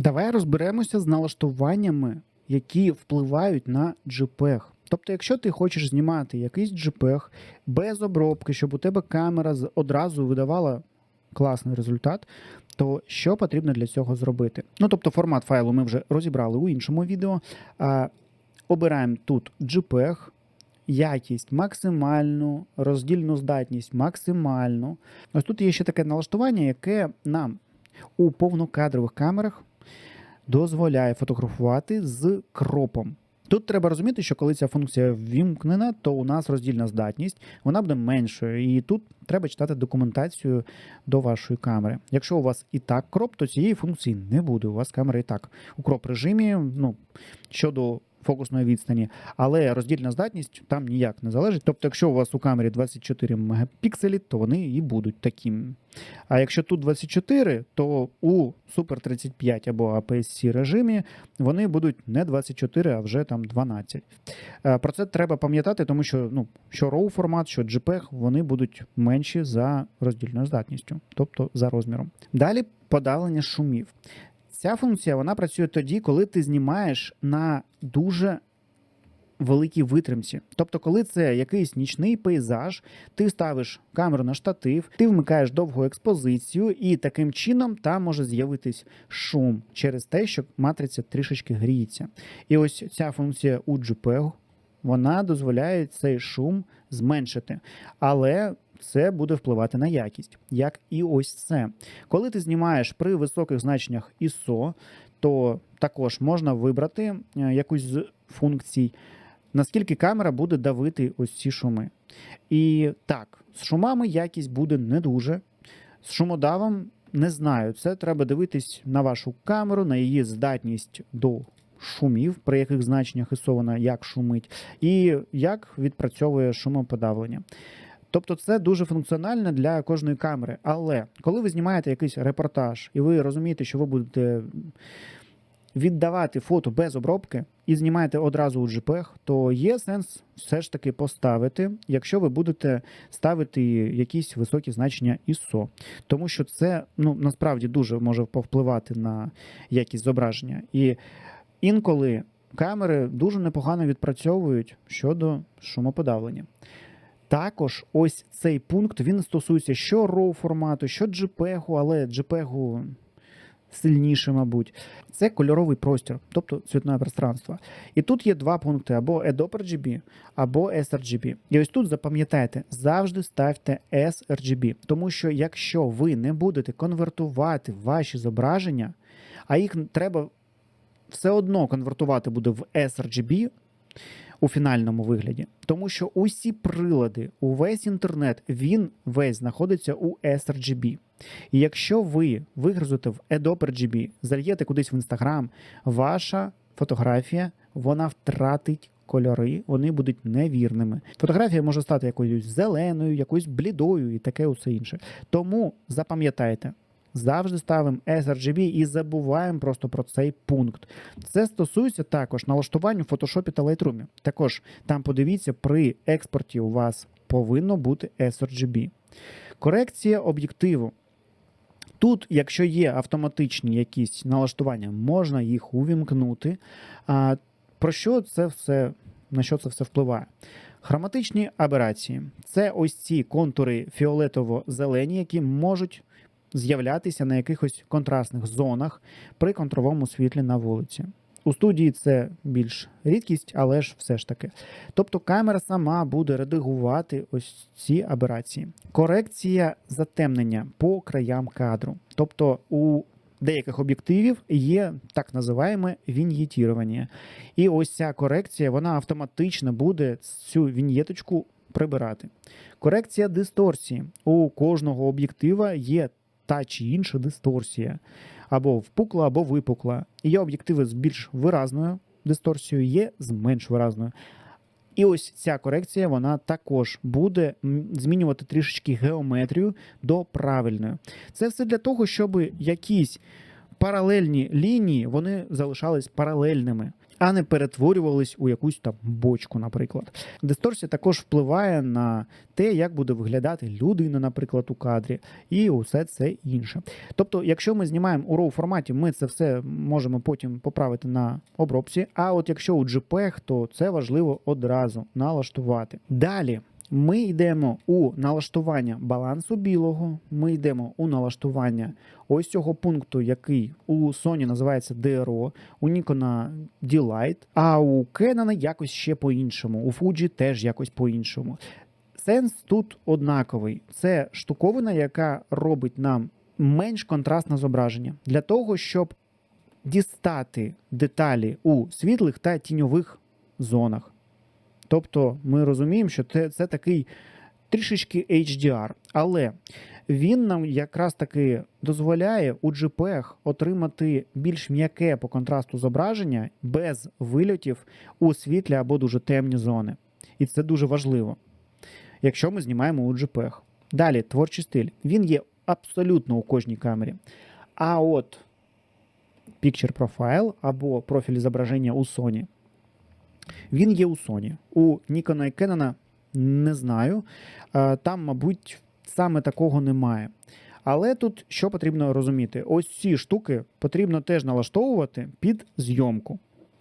Давай розберемося з налаштуваннями, які впливають на JPEG. Тобто, якщо ти хочеш знімати якийсь JPEG без обробки, щоб у тебе камера одразу видавала класний результат, то що потрібно для цього зробити? Ну, тобто, формат файлу ми вже розібрали у іншому відео. А, обираємо тут JPEG, якість максимальну, роздільну здатність максимальну. Ось тут є ще таке налаштування, яке нам у повнокадрових камерах дозволяє фотографувати з кропом. Тут треба розуміти, що коли ця функція ввімкнена, то у нас роздільна здатність, вона буде меншою. І тут треба читати документацію до вашої камери. Якщо у вас і так кроп, то цієї функції не буде. У вас камера і так у кроп режимі, ну, щодо фокусної відстані, але роздільна здатність там ніяк не залежить. Тобто, якщо у вас у камері 24 мегапікселі, то вони і будуть такими. А якщо тут 24, то у Super 35 або APS-C режимі вони будуть не 24, а вже там 12. Е, Про це треба пам'ятати, тому що ну, що RAW формат, що JPEG, вони будуть менші за роздільною здатністю, тобто за розміром. Далі подавлення шумів. Ця функція вона працює тоді, коли ти знімаєш на дуже великій витримці. Тобто, коли це якийсь нічний пейзаж, ти ставиш камеру на штатив, ти вмикаєш довгу експозицію, і таким чином там може з'явитись шум через те, що матриця трішечки гріється. І ось ця функція у JPEG, вона дозволяє цей шум зменшити. Але це буде впливати на якість, як і ось це. Коли ти знімаєш при високих значеннях ISO, то також можна вибрати е, якусь з функцій, наскільки камера буде давити ось ці шуми. І так, з шумами якість буде не дуже. З шумодавом не знаю. Це треба дивитись на вашу камеру, на її здатність до шумів, при яких значеннях вона як шумить, і як відпрацьовує шумоподавлення. Тобто це дуже функціонально для кожної камери. Але коли ви знімаєте якийсь репортаж, і ви розумієте, що ви будете віддавати фото без обробки і знімаєте одразу у JPEG, то є сенс все ж таки поставити, якщо ви будете ставити якісь високі значення ISO. Тому що це ну, насправді дуже може повпливати на якість зображення. І інколи камери дуже непогано відпрацьовують щодо шумоподавлення. Також ось цей пункт він стосується що RAW формату, що JPEG, але JPEG сильніше, мабуть. Це кольоровий простір, тобто цвітне пространство. І тут є два пункти: або Adobe RGB, або sRGB. І ось тут запам'ятайте, завжди ставте sRGB, тому що якщо ви не будете конвертувати ваші зображення, а їх треба все одно конвертувати буде в sRGB, у фінальному вигляді, тому що усі прилади, увесь інтернет, він весь знаходиться у sRGB. І якщо ви вигрузите в Adobe RGB, зальєте кудись в Instagram, ваша фотографія вона втратить кольори, вони будуть невірними. Фотографія може стати якоюсь зеленою, якоюсь блідою і таке усе інше. Тому запам'ятайте. Завжди ставимо sRGB і забуваємо просто про цей пункт. Це стосується також налаштування в Photoshop та Lightroom. Також там подивіться, при експорті у вас повинно бути sRGB. Корекція об'єктиву. Тут, якщо є автоматичні якісь налаштування, можна їх увімкнути. А про що це все, на що це все впливає? Хроматичні аберації це ось ці контури фіолетово-зелені, які можуть з'являтися на якихось контрастних зонах при контровому світлі на вулиці. У студії це більш рідкість, але ж все ж таки. Тобто камера сама буде редагувати ось ці аберації. Корекція затемнення по краям кадру. Тобто у деяких об'єктивів є так називаємо віньєтірування. І ось ця корекція вона автоматично буде цю віньєточку прибирати. Корекція дисторсії. У кожного об'єктива є та чи інша дисторсія. Або впукла, або випукла. І Є об'єктиви з більш виразною дисторсією, є з менш виразною. І ось ця корекція вона також буде змінювати трішечки геометрію до правильної. Це все для того, щоб якісь паралельні лінії вони залишались паралельними, а не перетворювались у якусь там бочку, наприклад. Дисторсія також впливає на те, як буде виглядати людина, наприклад, у кадрі, і усе це інше. Тобто, якщо ми знімаємо у RAW форматі, ми це все можемо потім поправити на обробці. А от якщо у JPEG, то це важливо одразу налаштувати. Далі. Ми йдемо у налаштування балансу білого, ми йдемо у налаштування ось цього пункту, який у Sony називається DRO, у Nikon D-Lite, а у Canon якось ще по-іншому, у Fuji теж якось по-іншому. Сенс тут однаковий. Це штуковина, яка робить нам менш контрастне зображення для того, щоб дістати деталі у світлих та тіньових зонах. Тобто ми розуміємо, що це, це такий трішечки HDR, але він нам якраз таки дозволяє у JPEG отримати більш м'яке по контрасту зображення без вильотів у світлі або дуже темні зони. І це дуже важливо, якщо ми знімаємо у JPEG. Далі, творчий стиль. Він є абсолютно у кожній камері. А от Picture Profile або профіль зображення у Sony. Він є у Sony. У Nikon і Canon не знаю. Е, Там, мабуть, саме такого немає. Але тут що потрібно розуміти? Ось ці штуки потрібно теж налаштовувати під зйомку,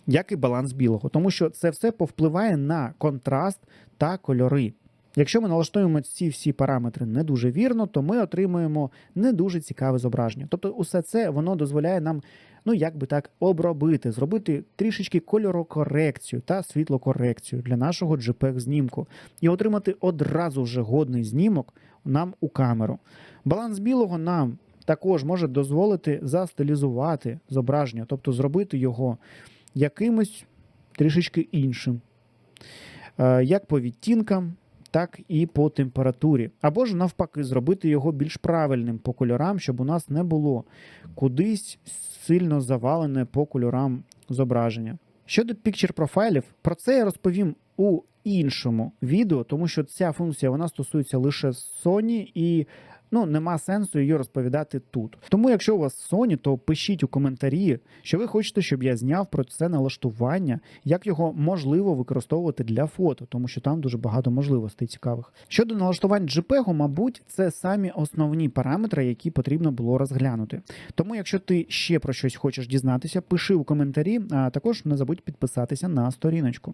як і баланс білого, тому що це все повпливає на контраст та кольори. Якщо ми налаштуємо ці всі параметри не дуже вірно, то ми отримуємо не дуже цікаве зображення. Тобто, усе це воно дозволяє нам, ну як би так, обробити, зробити трішечки кольорокорекцію та світлокорекцію для нашого JPEG знімку і отримати одразу вже годний знімок нам у камеру. Баланс білого нам також може дозволити застилізувати зображення, тобто зробити його якимось трішечки іншим, Е, як по відтінкам, так і по температурі. Або ж навпаки, зробити його більш правильним по кольорам, щоб у нас не було кудись сильно завалене по кольорам зображення. Щодо пікчер профайлів, про це я розповім у іншому відео, тому що ця функція вона стосується лише Sony і. Ну, нема сенсу її розповідати тут. Тому, якщо у вас Sony, то пишіть у коментарі, що ви хочете, щоб я зняв про це налаштування, як його можливо використовувати для фото, тому що там дуже багато можливостей цікавих. Щодо налаштувань JPEG, мабуть, це самі основні параметри, які потрібно було розглянути. Тому, якщо ти ще про щось хочеш дізнатися, пиши у коментарі, а також не забудь підписатися на сторіночку.